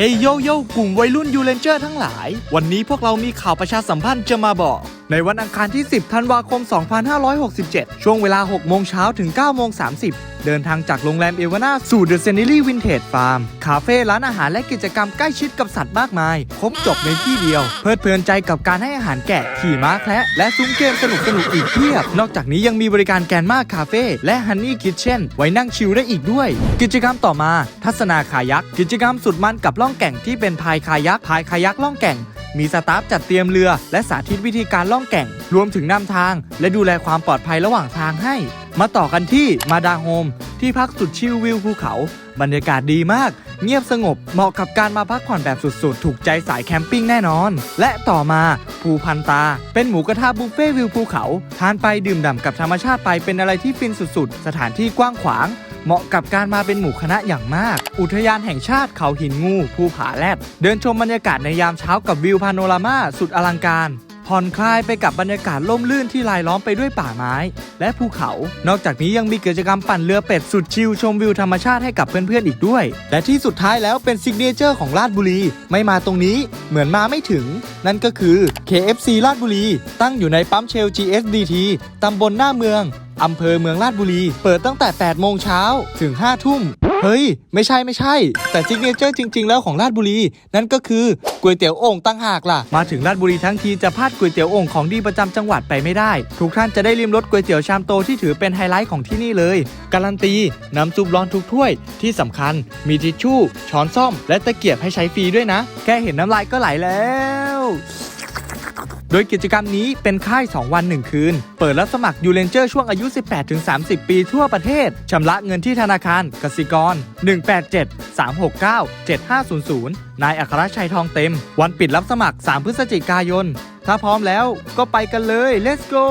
เฮ้ยโยโย่กลุ่มวัยรุ่นยูเลนเจอร์ทั้งหลาย วันนี้พวกเรามีข่าวประชาสัมพันธ์จะมาบอก ในวันอังคารที่ 10 ธันวาคม 2567 ช่วงเวลา 6 โมงเช้าถึง 9 โมง 30 เดินทางจากโรงแรมเอวานาสู่เดอะเซนิลี่วินเทจฟาร์มคาเฟ่ร้านอาหารและกิจกรรมใกล้ชิดกับสัตว์มากมาย ครบจบในที่เดียว เพลิดเพลินใจกับการให้อาหารแกะ ขี่ม้าแคระและซุ้มเกมสนุกสนุกๆอีกเพียบ นอกจากนี้ยังมีบริการแกนมาคาเฟ่และฮันนี่คิทเช่นไว้นั่งชิลได้อีกด้วย กิจกรรมต่อมา ทัศนาคายักกิจกรรมสุดมันกับล่องแก่งที่เป็นพายคายักพายคายักล่องแก่ง มีสตาฟจัดเตรียมเรือ และสาธิตวิธีการล่องแก่ง รวมถึงนำทาง และดูแลความปลอดภัยระหว่างทางให้ มาต่อกันที่มาดาโฮม ที่พักสุดชิลวิวภูเขา บรรยากาศดีมาก เงียบสงบ เหมาะกับการมาพักผ่อนแบบสุดๆ ถูกใจสายแคมปิ้งแน่นอน และต่อมาภูพันตา เป็นหมูกระทะบุฟเฟ่วิวภูเขา ทานไปดื่มด่ำกับธรรมชาติไปเป็นอะไรที่ฟินสุดๆ สถานที่กว้างขวาง เหมาะกับการมาเป็นหมู่คณะอย่างมาก อุทยานแห่งชาติเขาหินงูภูผาแลด เดินชมบรรยากาศในยามเช้ากับวิวพาโนรามาสุดอลังการ ผ่อนคลายไปกับบรรยากาศล่มลื่นที่รายล้อมไปด้วยป่าไม้ และภูเขา นอกจากนี้ยังมีกิจกรรมปั่นเรือเป็ดสุดชิลชมวิวธรรมชาติให้กับเพื่อนๆอีกด้วย และที่สุดท้ายแล้วเป็นซิกเนเจอร์ของราชบุรี ไม่มาตรงนี้เหมือนมาไม่ถึง นั่นก็คือ KFC ราชบุรี ตั้งอยู่ในปั๊มเชล GSDT ตำบลหน้าเมืองอำเภอเมืองราชบุรี เปิดตั้งแต่ 8 โมงเช้าถึง 5 ทุ่ม เฮ้ย ไม่ใช่ไม่ใช่ แต่ซิกเนเจอร์จริง ๆ แล้วของราชบุรี นั่นก็คือก๋วยเตี๋ยวโอ่งตั้งหากล่ะ มาถึงราชบุรีทั้งทีจะพลาดก๋วยเตี๋ยวโอ่งของดีประจำจังหวัดไปไม่ได้ ทุกท่านจะได้ริมรสก๋วยเตี๋ยวชามโตที่ถือเป็นไฮไลท์ของที่นี่เลย การันตี น้ำซุปร้อนทุกถ้วย ที่สำคัญ มีทิชชู่ ช้อนส้อม และตะเกียบให้ใช้ฟรีด้วยนะ แค่เห็นน้ำลายก็ไหลแล้ว โดยกิจกรรมนี้เป็นค่าย 2 วัน 1 คืน เปิดรับสมัครยูเลนเจอร์ช่วงอายุ 18-30 ปีทั่วประเทศ ชำระเงินที่ธนาคารกสิกร 187 369 7500 นายอัครชัยทองเต็ม วันปิดรับสมัคร 3 พฤศจิกายน ถ้าพร้อมแล้วก็ไปกันเลย let's go